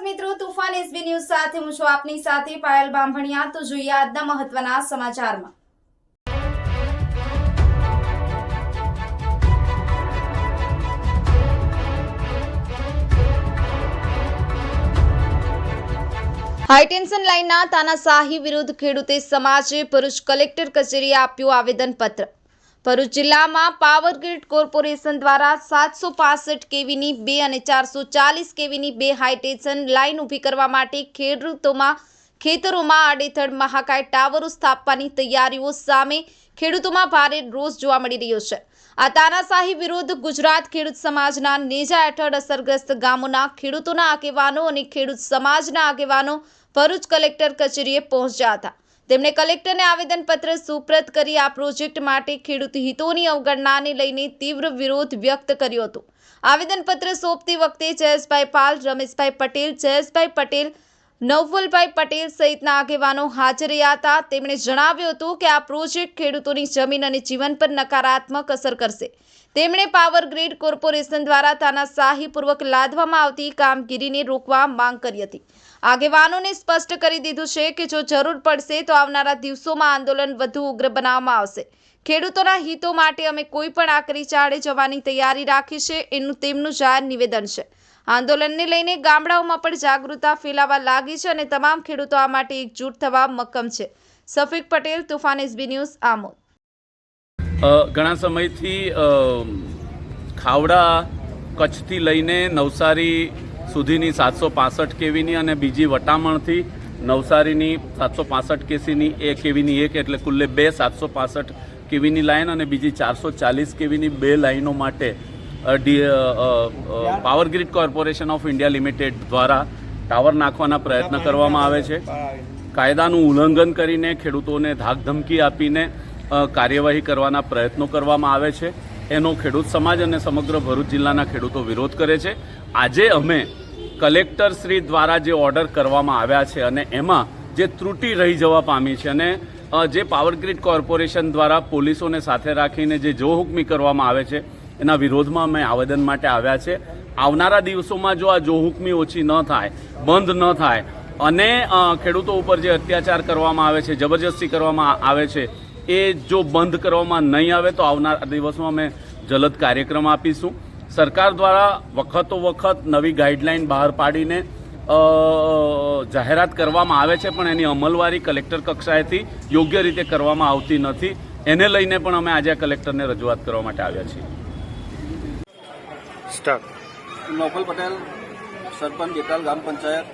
છું તુફાન SB news high tension લાઇનના તાનાશાહી વિરુદ્ધ ખેડૂતે સમાજે ભરૂચ કલેક્ટર કચેરીએ આપ્યું આવેદનપત્ર. ભરૂચ જિલ્લામાં પાવર ગ્રીડ કોર્પોરેશન દ્વારા સાતસો પાસઠ કેવીની બે અને ચારસો ચાલીસ કેવીની બે હાઇટેન્શન લાઇન ઊભી કરવા માટે ખેડૂતોમાં ખેતરોમાં આડેથડ મહાકાય ટાવરો સ્થાપવાની તૈયારીઓ સામે ખેડૂતોમાં ભારે રોષ જોવા મળી રહ્યો છે. આ તાનાશાહી વિરુદ્ધ ગુજરાત ખેડૂત સમાજના નેજા હેઠળ અસરગ્રસ્ત ગામોના ખેડૂતોના આગેવાનો અને ખેડૂત સમાજના આગેવાનો ભરૂચ કલેક્ટર કચેરીએ પહોંચ્યા હતા. તેમણે કલેક્ટરને આવેદનપત્ર સુપ્રત કરી આ પ્રોજેક્ટ માટે ખેડૂત હિતોની અવગણનાને લઈને તીવ્ર વિરોધ વ્યક્ત કર્યો હતો. આવેદનપત્ર સોંપતી વખતે જયેશભાઈ પાલ, રમેશભાઈ પટેલ, જયેશભાઈ પટેલ, નવવલભાઈ પટેલ સહિતના આગેવાનો હાજર રહ્યા હતા. તેમણે જણાવ્યું હતું કે આ પ્રોજેક્ટ ખેડૂતોની જમીન અને જીવન પર નકારાત્મક અસર કરશે. તેમણે પાવર ગ્રીડ કોર્પોરેશન દ્વારા તાનાશાહીપૂર્વક લાદવામાં આવતી કામગીરીને રોકવા માંગ કરી હતી. આગેવાનોને સ્પષ્ટ કરી દીધું છે કે જો જરૂર પડશે તો આવનારા દિવસોમાં આંદોલન વધુ ઉગ્ર બનાવવામાં આવશે. ખેડૂતોના હિતો માટે અમે કોઈ પણ આકરી ચાળે જવાની તૈયારી રાખી છે એનું તેમનું જાહેર નિવેદન છે. આંદોલનને લઈને ગામડાઓમાં પણ જાગૃતતા ફેલાવા લાગી છે અને તમામ ખેડૂતો આ માટે એકજૂટ થવા મક્કમ છે. Safik Patel, Toofan SB news, Amod. ઘણા સમયથી ખાવડા કચ્છથી લઈને નવસારી સુધીની સાતસો પાસઠ કેવીની અને બીજી વટામણથી નવસારીની સાતસો પાસઠ કેસીની એ કેવીની એક એટલે કુલ્લે બે સાતસો પાસઠ કેવીની લાઇન અને બીજી ચારસો ચાલીસ કેવીની બે લાઈનો માટે power grid corporation of India limited દ્વારા ટાવર નાખવાના પ્રયત્ન કરવામાં આવે છે. કાયદાનું ઉલ્લંઘન કરીને ખેડૂતોને ધાકધમકી આપીને કાર્યવાહી કરવાના પ્રયત્નો કરવામાં આવે છે. એનો ખેડૂત સમાજ અને સમગ્ર ભરૂચ જિલ્લાના ખેડૂતો વિરોધ કરે છે. આજે અમે કલેક્ટર શ્રી દ્વારા જે ઓર્ડર કરવામાં આવ્યા છે અને એમાં જે ત્રુટિ રહી જવા પામી છે અને જે પાવર કોર્પોરેશન દ્વારા પોલીસોને સાથે રાખીને જે જોહુકમી કરવામાં આવે છે, એના વિરોધમાં અમે આવેદન માટે આવ્યા છે. આવનારા દિવસોમાં જો આ જોહુકમી ઓછી ન થાય, બંધ ન થાય, અને ખેડૂતો ઉપર જે અત્યાચાર કરવામાં આવે છે, જબરજસ્તી કરવામાં આવે છે, એ જો બંધ કરવામાં નહીં આવે તો આવનારા દિવસમાં અમે જલદ કાર્યક્રમ આપીશું. સરકાર દ્વારા વખતો વખત નવી ગાઈડલાઈન બહાર પાડીને જાહેરાત કરવામાં આવે છે પણ એની અમલવારી કલેક્ટર કક્ષાએથી યોગ્ય રીતે કરવામાં આવતી નથી. એને લઈને પણ અમે આજે આ કલેક્ટરને રજૂઆત કરવા માટે આવ્યા છીએ. Start. Nofal Patel sarpanch Jetal gram panchayat.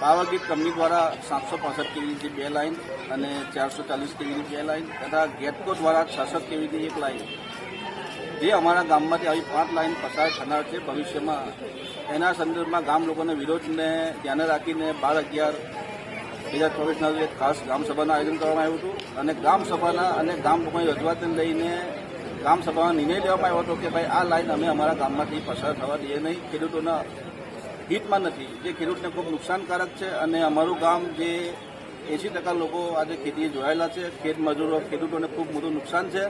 Power grid company દ્વારા સાતસો પાસઠ કેવીની બે લાઇન અને ચારસો ચાલીસ કેવીની બે લાઇન તથા ગેટકો દ્વારા છસઠ કેવીની એક લાઇન જે અમારા ગામમાંથી આવી પાંચ લાઇન પસાર થનાર છે ભવિષ્યમાં. એના સંદર્ભમાં ગામ લોકોના વિરોધને ધ્યાને રાખીને બાર અગિયાર બે હજાર ચોવીસના એક ખાસ ગ્રામસભાનું આયોજન કરવામાં આવ્યું હતું. અને ગ્રામસભાના અને ગામ લોકોની રજૂઆતને લઈને ગ્રામસભામાં નિર્ણય લેવામાં આવ્યો હતો કે ભાઈ, આ લાઇન અમે અમારા ગામમાંથી પસાર થવા દઈએ નહીં. ખેડૂતોના હિતમાં નથી. જે ખેડૂતને ખૂબ નુકસાનકારક છે અને અમારું ગામ જે એંસી ટકા લોકો આજે ખેતીએ જોડાયેલા છે. ખેત મજૂરો, ખેડૂતોને ખૂબ મોટું નુકસાન છે.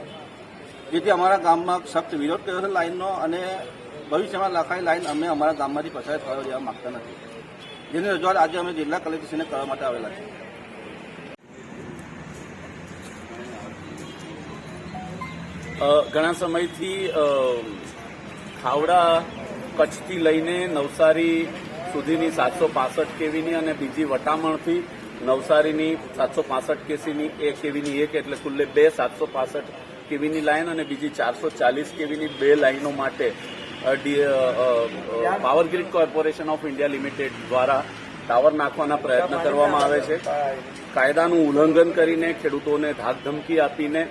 જેથી અમારા ગામમાં સખ્ત વિરોધ કર્યો છે લાઇનનો અને ભવિષ્યમાં લખાઈ લાઈન અમે અમારા ગામમાંથી પસાર થવા દેવા માંગતા નથી. જેની રજૂઆત આજે અમે જિલ્લા કલેક્ટરશ્રીને કરવા માટે આવેલા છે ઘણા સમયથી ખાવડા કચ્છથી લઈને નવસારી સુધીની સાતસો પાસઠ કેવીની અને બીજી વટામણથી નવસારીની સાતસો પાસઠ કેસીની એક કેવીની એક એટલે કુલ્લે બે સાતસો પાસઠ કેવીની લાઈન અને બીજી ચારસો ચાલીસ કેવીની બે લાઈનો માટે power grid corporation of India limited દ્વારા ટાવર નાખવાના પ્રયત્ન કરવામાં આવે છે. કાયદાનું ઉલ્લંઘન કરીને ખેડૂતોને ધાકધમકી આપીને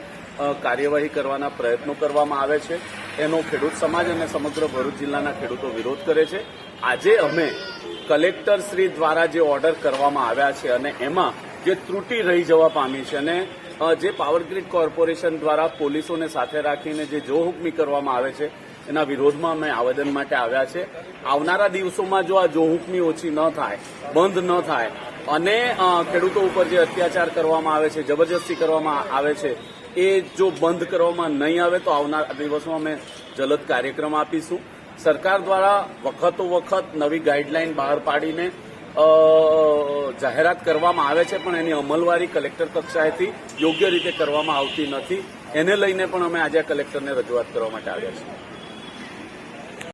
કાર્યવાહી કરવાના પ્રયત્નો કરવામાં આવે છે. એનો ખેડૂત સમાજ અને સમગ્ર ભરૂચ જિલ્લાના ખેડૂતો વિરોધ કરે છે. આજે અમે કલેક્ટર શ્રી દ્વારા જે ઓર્ડર કરવામાં આવ્યા છે અને એમાં જે ત્રુટિ રહી જવા પામી છે અને જે પાવર ગ્રીડ કોર્પોરેશન દ્વારા પોલીસોને સાથે રાખીને જે જોહુકમી કરવામાં આવે છે, એના વિરોધમાં અમે આવેદન માટે આવ્યા છે. આવનારા દિવસોમાં જો આ જોહુકમી ઓછી ન થાય, બંધ ન થાય, અને ખેડૂતો ઉપર જે અત્યાચાર કરવામાં આવે છે, જબરજસ્તી કરવામાં આવે છે, એ જો બંધ કરવામાં નહીં આવે તો આવનારા દિવસોમાં અમે જલદ કાર્યક્રમ આપીશું. સરકાર દ્વારા વખતો વખત નવી ગાઈડલાઈન બહાર પાડીને જાહેરાત કરવામાં આવે છે, પણ એની અમલવારી કલેક્ટર કક્ષાએથી યોગ્ય રીતે કરવામાં આવતી નથી. એને લઈને પણ અમે આજે કલેક્ટરને રજૂઆત કરવા માટે આવ્યા છીએ.